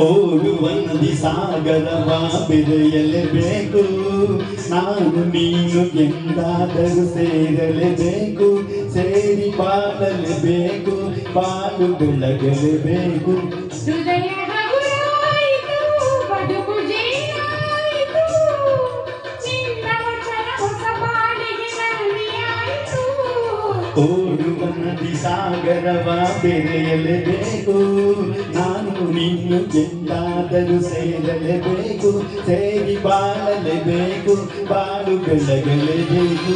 ಓಡುವನದಿ ಸಾಗರವ ಬೆರೆಯಲೇಬೇಕು ನಾನು ನೀನು ಎಂದಾದರೂ ಸೇರಲೇಬೇಕು ಸೇರಿ ಬಾಳಲೇಬೇಕು ಬಾಳು ಬೆಳಗಲೇಬೇಕು ಹೃದಯ ಸಾಗರವ ಬೆರೆಯಲೇಬೇಕು ನಾನು ನೀನು ಎಂದಾದರೂ ಸೇರಲೇಬೇಕು ಸೇರಿ ಬಾಳಲೇಬೇಕು ಬಾಳು ಬೆಳಗಲೇಬೇಕು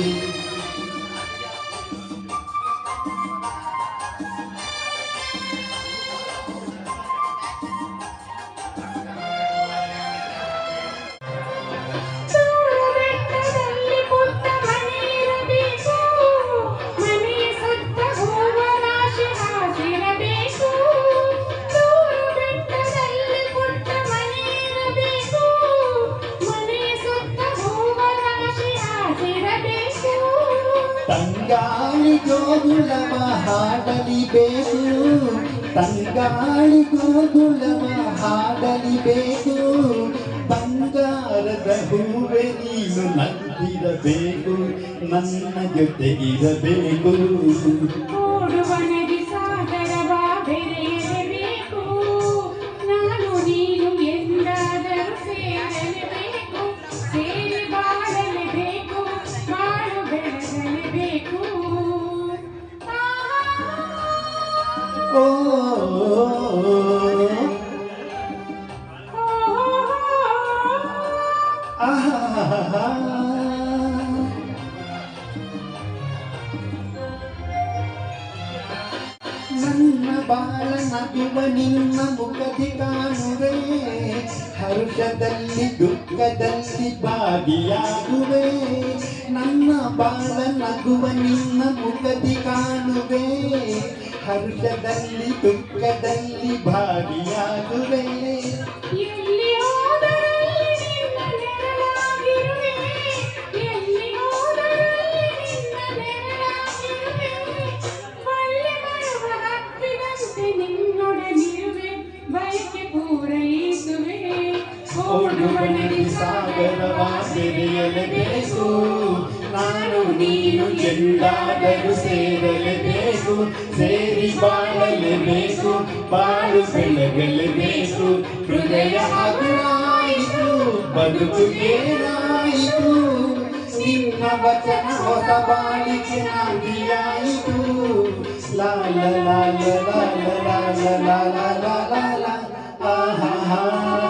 ತಂಗಾಳಿ ಗೋಗುಳವ ಹಾಡಲಿಬೇಕು ತಂಗಾಳಿ ಗೋಗುಳವ ಹಾಡಲಿಬೇಕು ಬಂಗಾರದ ಹೂವೆ ನೀನು ನಂದಿರಬೇಕು ನನ್ನ ಜೊತೆಗಿರಬೇಕು ಓಡುವ ನನ್ನ ಬಾಳ ನಗುವ ನಿನ್ನ ಮುಖದಿ ಕಾಣುವೆ ಹರ್ಷದಲ್ಲಿ ದುಃಖದಲ್ಲಿ ಭಾಗಿಯಾಗುವೆ. ನನ್ನ ಬಾಳ ನಗುವ ನಿನ್ನ ಮುಖದಿ ಕಾಣುವೆ ಹರ್ಷದಲ್ಲಿ ದುಃಖದಲ್ಲಿ ಭಾಗಿಯಾಗುವೆ. ಓಡುವ ನದಿ ಸಾಗರವ ಬೆರೆಯಲೇಬೇಕು ನಾನು ನೀನು ಎಂದಾದರೂ ಸೇರಲೇಬೇಕು ಸೇರಿ ಬಾಳಲೇಬೇಕು ಬಾಳು ಬೆಳಗಲೇಬೇಕು ಹೃದಯ ಹಗುರಾಯಿತು ಬದುಕು ಏನಾಯಿತು ನಿನ್ನ ವಚನ ಹೊಸ ಬಾಳಿಗೆ ನಾಂದಿಯಾಯಿತು ಲಾಲ ಲಾಲ ಲಾಲ ಲಾಲ ಲಾಲ ಲಾಲ ಲಾಲ ಆಹಾ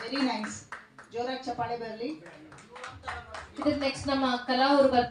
ವೆರಿ ನೈಸ್ ಜೋರಾಗಿ ಚಪ್ಪಾಳೆ ಬರಲಿ ಇದಕ್ಕೆ ನೆಕ್ಸ್ಟ್ ನಮ್ಮ ಕಲಾ ಅವ್ರು ಬರ್ತಾರೆ